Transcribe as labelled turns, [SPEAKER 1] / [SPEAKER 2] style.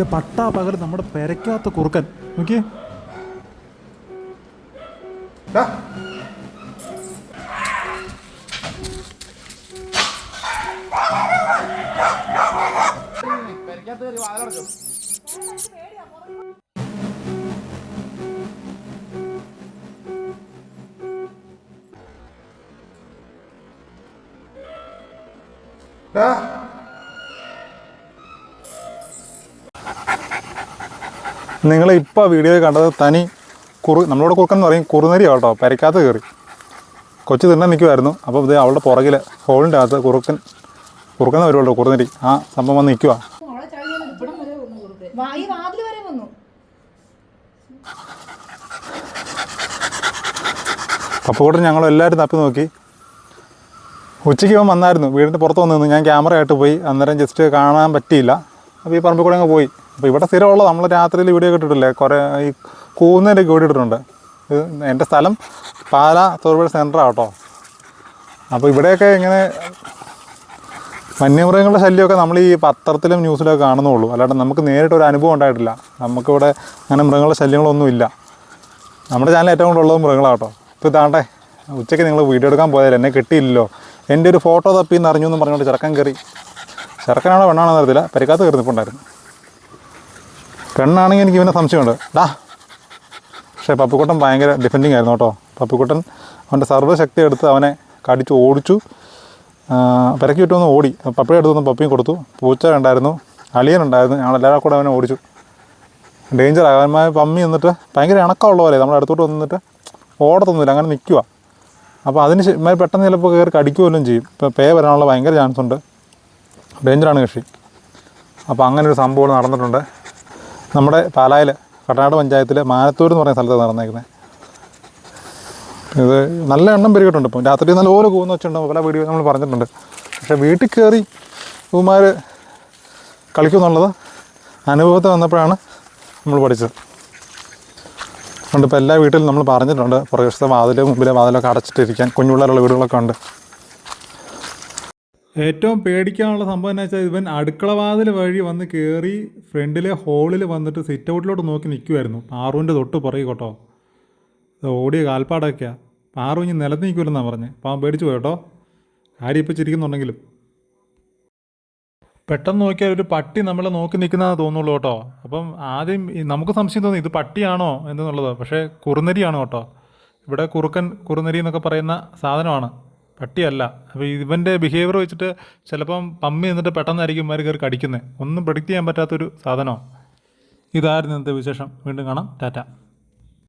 [SPEAKER 1] ഇത് പട്ടാ പകൽ നമ്മുടെ പെരക്കാത്ത കുറുക്കൻ. നോക്കിയേ. നിങ്ങൾ ഇപ്പോൾ വീഡിയോ കണ്ടത് തനി കുറു നമ്മളോട് കുറുക്കെന്ന് പറയും കുറുനരിയാണ് കേട്ടോ പരിക്കാത്ത കയറി കൊച്ചു തിണ്ണ നിൽക്കുമായിരുന്നു അപ്പോൾ ഇത് അവളുടെ പുറകിൽ ഹോളിന്റെ അകത്ത് കുറുക്കൻ കുറുക്കെന്ന് വരുമല്ലോ കുറുനരി. ആ സംഭവം വന്ന് നിൽക്കുക പപ്പുകൂട്ടൻ ഞങ്ങൾ എല്ലാവരും തപ്പി നോക്കി. ഉച്ചയ്ക്ക് ഇവൻ വന്നായിരുന്നു. വീടിന്റെ പുറത്ത് വന്നിരുന്നു. ഞാൻ ക്യാമറ ആയിട്ട് പോയി. അന്നേരം ജസ്റ്റ് കാണാൻ പറ്റിയില്ല. അപ്പോൾ ഈ പറമ്പിൽ കൂടെ അങ്ങ് പോയി. അപ്പോൾ ഇവിടെ സ്ഥിരമുള്ള നമ്മൾ രാത്രിയിൽ വീഡിയോ ഇട്ടിട്ടില്ലേ? കുറേ ഈ കൂന്നേരൊക്കെ വീഡിയോ ഇട്ടിട്ടുണ്ട്. ഇത് എന്റെ സ്ഥലം പാല തൊടുപുഴ സെന്റർ കേട്ടോ അപ്പോൾ ഇവിടെയൊക്കെ ഇങ്ങനെ വന്യമൃഗങ്ങളുടെ ശല്യമൊക്കെ നമ്മൾ ഈ പത്രത്തിലും ന്യൂസിലൊക്കെ കാണുന്നുള്ളൂ. അല്ലാണ്ട് നമുക്ക് നേരിട്ട് ഒരു അനുഭവം ഉണ്ടായിട്ടില്ല. നമുക്കിവിടെ അങ്ങനെ മൃഗങ്ങളുടെ ശല്യങ്ങളൊന്നുമില്ല നമ്മുടെ ചാനൽ ഏറ്റവും കൂടുതൽ ഉള്ളത് മൃഗങ്ങളാട്ടോ. ഇപ്പോൾ ഇതാണ്ടേ ഉച്ചയ്ക്ക് നിങ്ങൾ വീഡിയോ എടുക്കാൻ പോയാലും എന്നെ കിട്ടിയില്ലല്ലോ. എന്റെ ഒരു ഫോട്ടോ തപ്പി എന്ന് അറിഞ്ഞു എന്ന് പറഞ്ഞുകൊണ്ട് ചെറുക്കൻ കയറി ചെറുക്കനാണോ പെണ്ണാണോ അറിയത്തില്ല പരിക്കാത്ത കയറി പെണ്ണാണെങ്കിൽ എനിക്ക് ഇവനെ സംശയമുണ്ട്. ഡാ. പക്ഷേ പപ്പിക്കുട്ടൻ ഭയങ്കര ഡിഫെൻഡിങ് ആയിരുന്നു കേട്ടോ. പപ്പിക്കുട്ടൻ അവന്റെ സർവശക്തി എടുത്ത് അവനെ കടിച്ച് ഓടിച്ചു. പെരക്കി വിട്ടു വന്ന് ഓടി. പപ്പിയുടെ അടുത്ത് നിന്ന് പപ്പിയും കൊടുത്തു. പൂച്ച ഉണ്ടായിരുന്നു. അളിയനുണ്ടായിരുന്നു ഞങ്ങളെല്ലാവരും കൂടെ അവനെ ഓടിച്ചു. ഡേഞ്ചർ അവന്മാർ പമ്മി നിന്നിട്ട് ഭയങ്കര ഇണക്കമുള്ള പോലെ നമ്മുടെ അടുത്തോട്ട് വന്നിട്ട് ഓടത്തൊന്നുമില്ല അങ്ങനെ നിൽക്കുക അപ്പോൾ അതിന് പെട്ടെന്ന് ചിലപ്പോൾ കയറി കടിക്കുമല്ലോ ചെയ്യും. ഇപ്പോൾ പേ വരാനുള്ള ഭയങ്കര ചാൻസ് ഉണ്ട്. ഡേഞ്ചറാണ് കൃഷി. അപ്പോൾ അങ്ങനെ ഒരു സംഭവം നടന്നിട്ടുണ്ട്. നമ്മുടെ പാലായിൽ കട്ടനാട് പഞ്ചായത്തിൽ മാനത്തൂർ എന്ന് പറയുന്ന സ്ഥലത്താണ് നടന്നേക്കുന്നത് ഇത് നല്ല എണ്ണം പെരുകിട്ടുണ്ട് ഇപ്പം. രാത്രി നല്ല ഓരോ കൂന്ന് വെച്ചിട്ടുണ്ടോ പല വീഡിയോ നമ്മൾ പറഞ്ഞിട്ടുണ്ട്. പക്ഷേ വീട്ടിൽ കയറി പൂമാർ കളിക്കുമെന്നുള്ളത് അനുഭവത്തിൽ വന്നപ്പോഴാണ് നമ്മൾ പഠിച്ചത്. അതുകൊണ്ട് ഇപ്പോൾ എല്ലാ വീട്ടിലും നമ്മൾ പറഞ്ഞിട്ടുണ്ട്. പുറകുവശത്തെ വാതിലും മുമ്പിലെ വാതിലൊക്കെ അടച്ചിട്ടിരിക്കാൻ കുഞ്ഞുപിള്ളേരുള്ള വീടുകളൊക്കെ ഉണ്ട്. ഏറ്റവും പേടിക്കാനുള്ള സംഭവം എന്ന് വെച്ചാൽ ഇവൻ അടുക്കള വാതിൽ വഴി വന്ന് കയറി ഫ്രണ്ടിലെ ഹോളിൽ വന്നിട്ട് സിറ്റ് ഔട്ടിലോട്ട് നോക്കി നിൽക്കുമായിരുന്നു പാറുവിന്റെ തൊട്ട് പുറകെ കേട്ടോ. ഓടിയ കാൽപ്പാടൊക്കെയാണ് പാറു ഇനി നിലത്ത് നിൽക്കില്ലെന്നാണ് പറഞ്ഞത് പാവൻ പേടിച്ചു പോയി കേട്ടോ. കാര്യം ഇപ്പം ചിരിക്കുന്നുണ്ടെങ്കിലും. പെട്ടെന്ന് നോക്കിയാൽ ഒരു പട്ടി നമ്മളെ നോക്കി നിൽക്കുന്നതാണ് തോന്നുള്ളൂ കേട്ടോ. അപ്പം ആദ്യം നമുക്ക് സംശയം തോന്നി ഇത് പട്ടിയാണോ എന്നുള്ളത്. പക്ഷേ കുറുനരിയാണ് കേട്ടോ. ഇവിടെ കുറുക്കൻ കുറുനരി എന്നൊക്കെ പറയുന്ന സാധനമാണ്. പട്ടിയല്ല. അപ്പോൾ ഇവന്റെ ബിഹേവിയർ വെച്ചിട്ട് ചിലപ്പം പമ്മി നിന്നിട്ട് പെട്ടെന്നായിരിക്കും ഇവന്മാർ കയറി കടിക്കുന്നത് ഒന്നും പ്രഡിക്റ്റ് ചെയ്യാൻ പറ്റാത്തൊരു സാധനമാണ്. ഇതായിരുന്നു ഇന്നത്തെ വിശേഷം. വീണ്ടും കാണാം. ടാറ്റ.